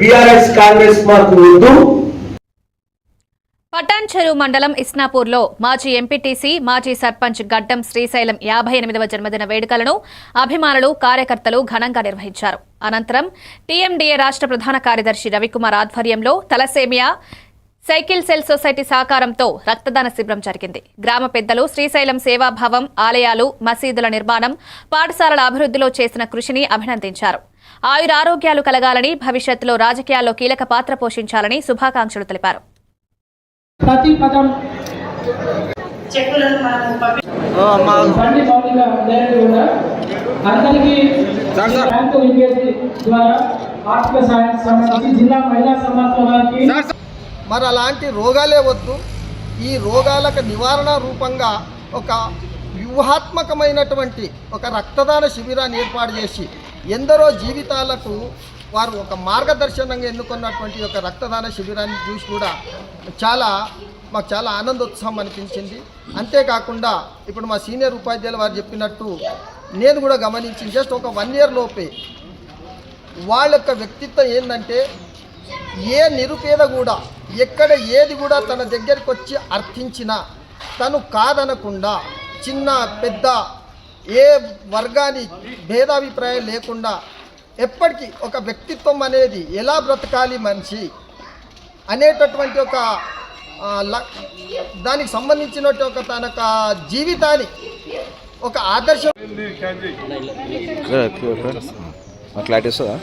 TRS Congress మాకు వద్దు. పటాన్చెరు మండలం ఇస్నాపూర్లో మాజీ ఎంపీటీసీ మాజీ సర్పంచ్ గడ్డం శ్రీశైలం యాభై ఎనిమిదవ జన్మదిన వేడుకలను అభిమానులు కార్యకర్తలు ఘనంగా నిర్వహించారు. అనంతరం టీఎండీఏ రాష్ట్ర ప్రధాన కార్యదర్శి రవికుమార్ ఆధ్వర్యంలో తలసేమియా సైకిల్ సెల్ సొసైటీ సహకారంతో రక్తదాన శిబిరం జరిగింది. గ్రామ పెద్దలు శ్రీశైలం సేవాభావం ఆలయాలు మసీదుల నిర్మాణం పాఠశాలల అభివృద్ధిలో చేసిన కృషిని అభినందించారు. ఆయురారోగ్యాలు కలగాలని భవిష్యత్తులో రాజకీయాల్లో కీలక పాత్ర పోషించాలని శుభాకాంక్షలు తెలిపారు. మరి అలాంటి రోగాలే వద్దు. ఈ రోగాలకు నివారణ రూపంగా ఒక వ్యూహాత్మకమైనటువంటి ఒక రక్తదాన శిబిరాన్ని ఏర్పాటు చేసి ఎందరో జీవితాలకు వారు ఒక మార్గదర్శనంగా ఎన్నుకున్నటువంటి ఒక రక్తదాన శిబిరాన్ని చూసి కూడా చాలా మాకు చాలా ఆనందోత్సాహం అనిపించింది. అంతేకాకుండా ఇప్పుడు మా సీనియర్ ఉపాధ్యాయులు వారు చెప్పినట్టు నేను కూడా గమనించింది జస్ట్ ఒక వన్ ఇయర్ లోపే వాళ్ళ యొక్క వ్యక్తిత్వం ఏంటంటే ఏ నిరుపేద కూడా ఎక్కడ ఏది కూడా తన దగ్గరికి వచ్చి అర్థించినా తను కాదనకుండా చిన్న పెద్ద ఏ వర్గాని భేదాభిప్రాయం లేకుండా ఎప్పటికీ ఒక వ్యక్తిత్వం అనేది ఎలా బ్రతకాలి మనిషి అనేటటువంటి ఒక దానికి సంబంధించినటువంటి ఒక తన యొక్క జీవితాన్ని ఒక ఆదర్శం క్లారిటీ వస్తుందా?